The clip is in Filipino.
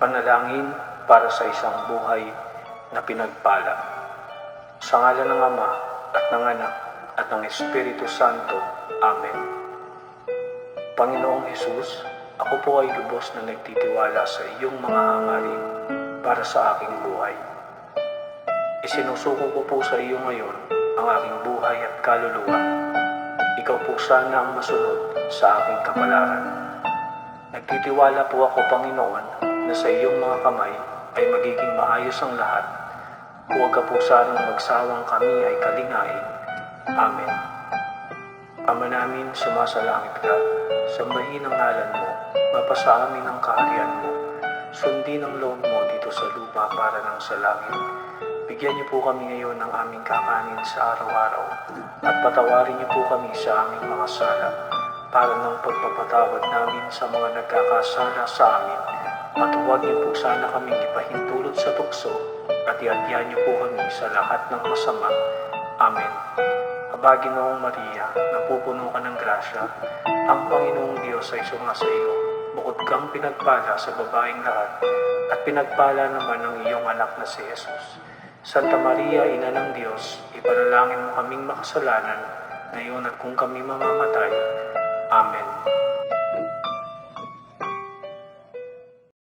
Panalangin para sa isang buhay na pinagpala. Sa ngalan ng Ama at ng Anak at ng Espiritu Santo. Amen. Panginoong Hesus, ako po ay lubos na nagtitiwala sa iyong mga hangarin para sa aking buhay. Isinusuko ko po sa iyo ngayon ang aking buhay at kaluluwa. Ikaw po sana ang masunod sa aking kapalaran. Nagtitiwala po ako, Panginoon, na sa iyong mga kamay ay magiging maayos ang lahat. Huwag ka po sanang magsawang kami ay kalingain. Amen. Ama namin, sumasalangit ka, sambahin ang ngalan mo, mapasa amin ang kaharian mo, sundin ang loob mo dito sa lupa para ng sa langit. Bigyan niyo po kami ngayon ng aming kakanin sa araw-araw at patawarin niyo po kami sa aming mga sala para ng pagpapatawad namin sa mga nagkakasala sa amin. At huwag niyo po sana kaming ipahintulot sa tukso at iadya niyo po kami sa lahat ng masama. Amen. Aba, Ginoong Maria, napupuno ka ng grasya, ang Panginoong Diyos ay sumasa iyo. Bukod kang pinagpala sa babaeng lahat, at pinagpala naman ng iyong anak na si Jesus. Santa Maria, Ina ng Diyos, ipanalangin mo kaming makasalanan, ngayon at kung kami mamamatay. Amen.